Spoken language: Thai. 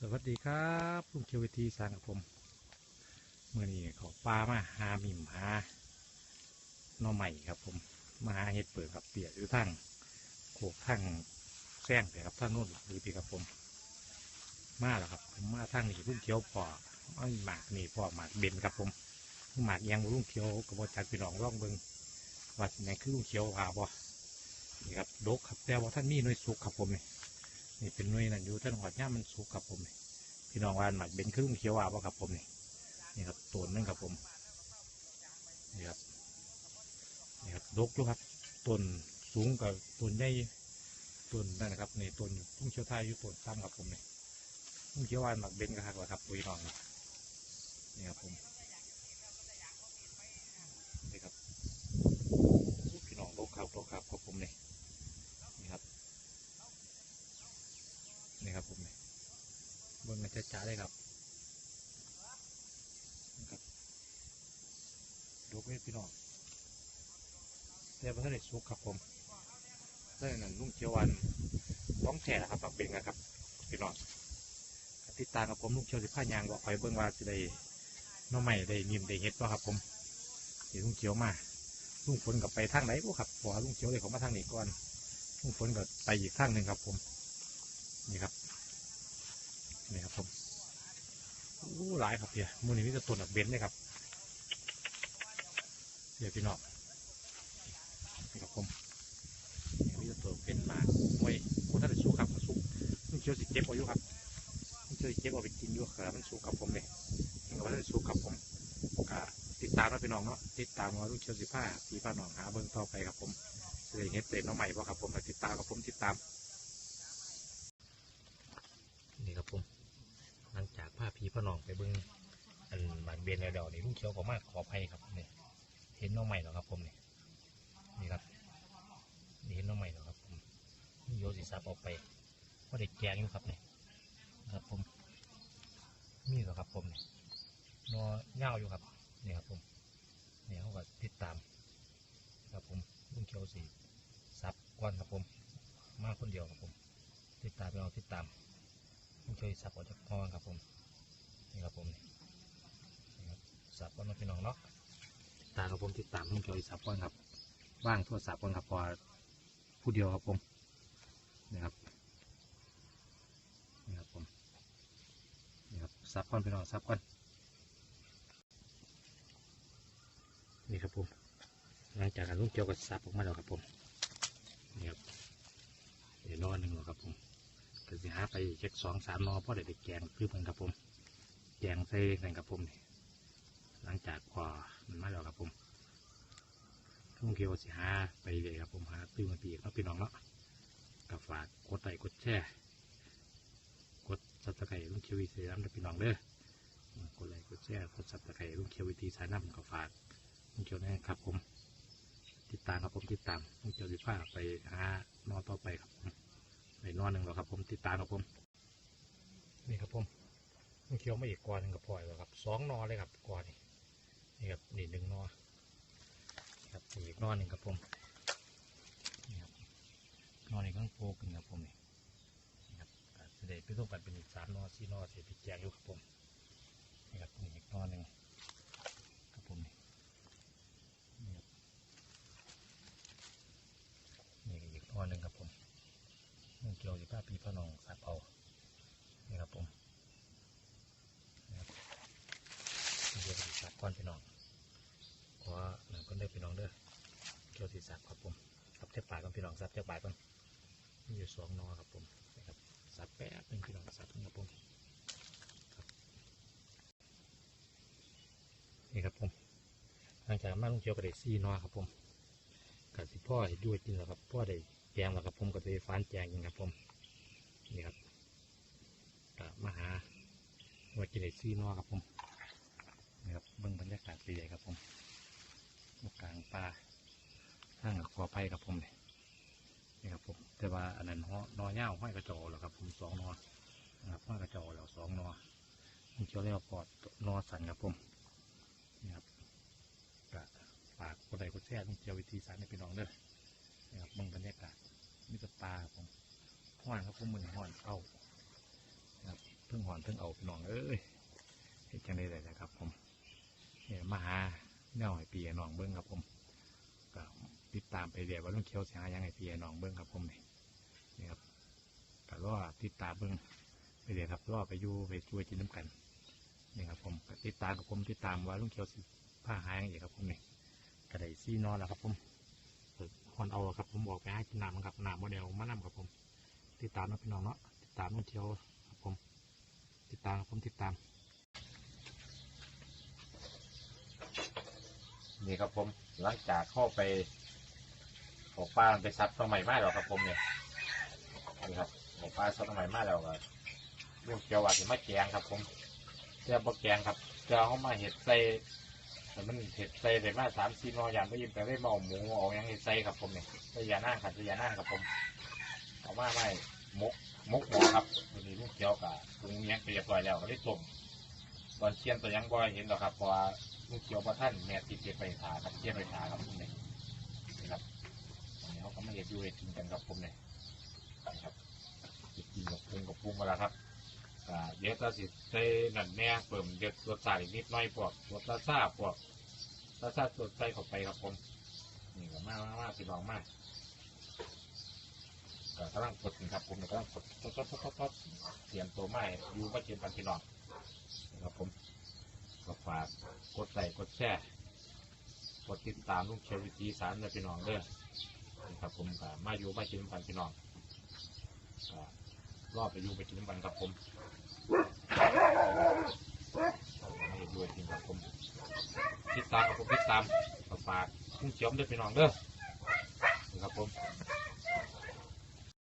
สวัสดีครับลุงเคียววิธีสารกับผมเมื่อนี้เขาปลามาหามิมหาหน่อใหม่ครับ ผมมาหาเห็ดเปิดกับเปียกหรือทั้งโขกทั้งแซงแต่ครับทั้งนู้นหรือปีครับผม มาแล้วครับผมมาทั้งนี่ลุงเคียวพอไอหมากนี่พอหมากเบนครับผมหมากยังบ่ลุงเคียวกับบจักพี่น้องร่องเบิงว่าสิไหนคือลุงเคียวหาบ่นี่ครับดกครับแต่ว่าท่านมีหน่วยสุกครับผมเนี่ นี่เป็นน่วยนั่นอยู่ท่านหอดย่ามันสุกครับผมนี่พี่น้องวานหมักเป็นครึ่งเขียวอาบ่ครับผมนี่นี่ครับต้นนึงครับผมนี่ครับนี่ครับดกอยู่ครับต้นสูงกับต้นใหญ่ต้นนั่นนะครับนี่ต้นพุ่งเขียวไทยอยู่ต้นซ้ำครับผมนี่พุ่งเขียววานหมักเบนกระหักว่าครับพี่น้องนี่ครับผมนี่ครับพี่น้องดกครับดกครับครับผมนี่นี่ครับ นี่ครับผมนี่ เบิ้งกันจ้าๆเลยครับนะครับดูให้พี่น้องแต่พระท่านได้สุกครับผมท่านนั้นลุงเขียววันต้องแฉนะครับปักเบงนะครับพี่น้องติดตามกับผมลุงเขียวสิผ้ายางบอกคอยเบิ้งว่าจะได้น้องใหม่ได้นิ่มได้เฮ็ดป่ะครับผมเดี๋ยวลุงเขียวมาลุงฝนกับไปทางไหนบ่ครับเพราะว่าลุงเขียวเลยเขามาทางนี้ก่อนลุงฝนก็ไปอีกทางหนึ่งครับผมนี่ครับ นี่ครับผมอู้หลายครับเพียมูนี่มีแต่ต้นแบบเบนเลยครับเดี๋ยวพี่น้องนี่ครับผมนี่มีแต่ต้นเป็นมากมวยโอ้ท่านได้สู้ครับสุกลุงเชียวสิเก็บเอาอยู่ครับลุงเชียวสิเก็บเอาไปกินอยู่ครับมันสุกครับผมเลยมันก็บ่ท่านสู้ครับผมก็ติดตามนะพี่น้องเนาะติดตามว่าลุงเชียวสิผ้าสีผ้าหนองหาเบิ้งต่อไปครับผมจะได้เห็นเป็นน้องใหม่ป่ะครับผมก็ติดตามครับผมติดตาม นี่ครับผมหลังจากผ้า พีพระนองไปเบิ้งอันหมากเบียนแล้วๆนี่ลุงเขียวก็มากขออภัยครับเนี่ยเห็นน้องใหม่แล้วครับผมนี่นี่ครับนี่เห็นน้องใหม่แล้วครับผมนี่โยสิซับออกไปว่าเด็กแกงอยู่ครับเนี่ยครับผมมีแล้วครับผมเนี่ยนอเง่าอยู่ครับนี่ครับผมนี่เขาก็ติดตาม ครับผมลุงเขียวสีซับก่อนครับผม มาคนเดียวครับผม ติดตามไปเอาติดตามผมช่วยสับออกจากกองครับผม นี่ครับผมซับสับก้อนมาพี่น้องเนาะตาครับผมติดตามผมช่วยสับก้อนครับว่างโทรศัพท์ก้อนครับพอผู้เดียวครับผมนี่ครับนี่ครับผมนี่ครับสับก้อนพี่น้องสับก้อนนี่ครับผมหลังจากการลุ่มเกี่ยวกับสับออกมาแล้วครับผมนี่ครับเดี๋ยวนอนหนึ่งแล้วครับผมก็สิหาไปเช็คสองสามนอพ่อได้ไปแกงคือเพิ่นครับผม แกงใส่กันครับผมนี่หลังจากกว่ามันมาแล้วครับผมทุ่งเขียวสิหาไปเลยครับผมหาตื้อมาปีเนาะพี่น้องเนาะกับฝากกดไลค์กดแชร์กดซับสไครต์ลุงเขียววิธีน้ำเด้อพี่น้องเด้อกดไลค์กดแชร์กดซับสไครต์ลุงเขียววิธีสายน้ำกับฝากลุงเขียวนะครับผม ติดตามครับผมติดตามลุงเขียวสิพาไปหานอนต่อไปครับผมในนอนหนึ่งแล้วครับผมติดตามครับผมนี่ครับผม เคี้ยวมาอีกกอหนึ่งกับพลอยแล้วครับสองนอเลยครับกอนี่นี่ครับนี่หนึ่งนอนครับอีกนอหนึ่งครับผมนี่ครับนอนี่ก็ต้องโผล่ขึ้นครับผมนี่นี่ครับก็จไปร่วมกันเป็นอีกสามนอสี่นอเสียไปแจงอยู่ครับผมนี่ครับนี่อีกนอหนึ่งครับผมนี่นี่ครับนี่อีกนอหนึ่งครับผมมันเกี่ยวกับป้าปีพ่อน้องสัตว์เผานี่ครับผมนะครับ เกี่ยวกับสัตว์ก้อนพี่น้องขอหนึ่งก็ได้พี่น้องเด้อเกี่ยวกับสัตว์ครับผมสับเจ้าป่ากันพี่น้องสับเจ้าป่ากันมีอยู่สองนอครับผมนะครับสับแป๊บหนึ่งพี่น้องสับครับผมครับนี่ครับผมหลังจากมาลุงเกี่ยวกับได้ซี่นอครับผมกับสิพ่อให้ด้วยจริงแล้วครับพ่อได้แจงแล้วครับผมก็จะฟานแจงยิงครับผมนี่ครับมาหาว่ากิเลสซีนอครับผมนี่ครับเบื้องบรรยากาศปีใหญ่ครับผมอยู่กลางป่าข้างกับขอไผ่ครับผมนี่นี่ครับผมแต่ว่าอันนั้นห่อนอเง่าห้อยกระจอแล้วครับผมสองนอนะครับห้อยกระจอแล้วสองนอมันเชียวเรียกว่าปอดนอสันครับผมนี่ครับก็ฝากกดไลค์กดแชร์ต้องเชียววิธีสารให้พี่น้องเด้อนะครับเบิ่งบรรยากาศมีแต่ปลาครับผมห้อนครับผมมือห้อนเข้านะครับเพิ่งห่อนเพิ่งเอาพี่น้องเอ้ยเฮ็ดจังได้เลยนะครับผมเนี่ยมาหาแนวให้ปีน้องเบิ้งครับผม ติดตามไปเรียว่าลุงเขียวเสิหายังไงปีให้น้องเบิ้งครับผมนี่นี่ครับก็รอติดตามเบิ้งไปเรียครับรอไปอยู่ไปช่วยกินน้ำกันนี่ครับผมติดตามกับผมติดตามว่าลุงเขียวสิผ้าหายังไงครับผมนี่ก็ได้ซี่นอนแล้วครับผมหอนเอาครับผมออกไปใหากินน้ำครับน้ำโมเดลมานำครับผม ติดตามนะพี่น้องเนาะติดตามลุงเขียวครับผม ติดตามครับผมติดตามนี่ครับผมหลังจากเข้าไป ออกปลาไปซัดตัวใหม่มากแล้วครับผมเนี่ยนี่ครับออกปลาซัดตัวใหม่มากแล้วก็ลูกเกียวหว่าจะมาแกงครับ ผมเจ้าบะแกงครับเจ้าเขามาเห็ดใส่แต่มันเห็ดใส่ได้มาสามสี่นอย่างไม่ยิ้มแต่ได้มาเอหมูเอาอย่างเห็ดใส่ครับผมเนี่ยใส่ยานั่งครับใส่ยานั่งครับผมเอามาไม่มกมกหมอครับวันนี้ลูกเกียวกับปรุงเนี้ยงไปเรียบร้อยแล้วก็ได้ต้มตอนเชียนตัวยังบ่เห็นหรอกครับเพราะว่าลูกเขียวพระท่านแม่ติดเก็บไปขาครับเก็บไปขาครับผมเนี่ยนี่ครับ เขาก็ไมาเห็ดอยู่เห็ดกินกันครับผมเนี่ยนี่ครับจะกินกับปรุงกับปรุงมาแล้วครับอ่าเดี๋ยวตาสิใส่นั่นแน่เพิ่มเด็ดรสชาตินิดหน่อยพวกรสลาซาพวกลาซ่าสดใส่เข้าไปครับผมนี่ก็มากมากมากสิลองมากก็กำลังกดครับผมกำลังกดทดทดทดทดทดเตรียมตัวไม้อยู่มาเตรียมกันพี่น้องครับผมก็ฝากกดไลค์กดแชร์กดติดตามลูกเชียววิธีสารในพี่น้องเด้อ ครับผมก็มาอยู่มากินกันพี่น้องก็รอบไปอยู่ไปกินกันครับผมไม่ด้วยจริงครับผมติดตามครับผมติดตามฝากลูกเชียวด้วยพี่น้องเด้อครับผม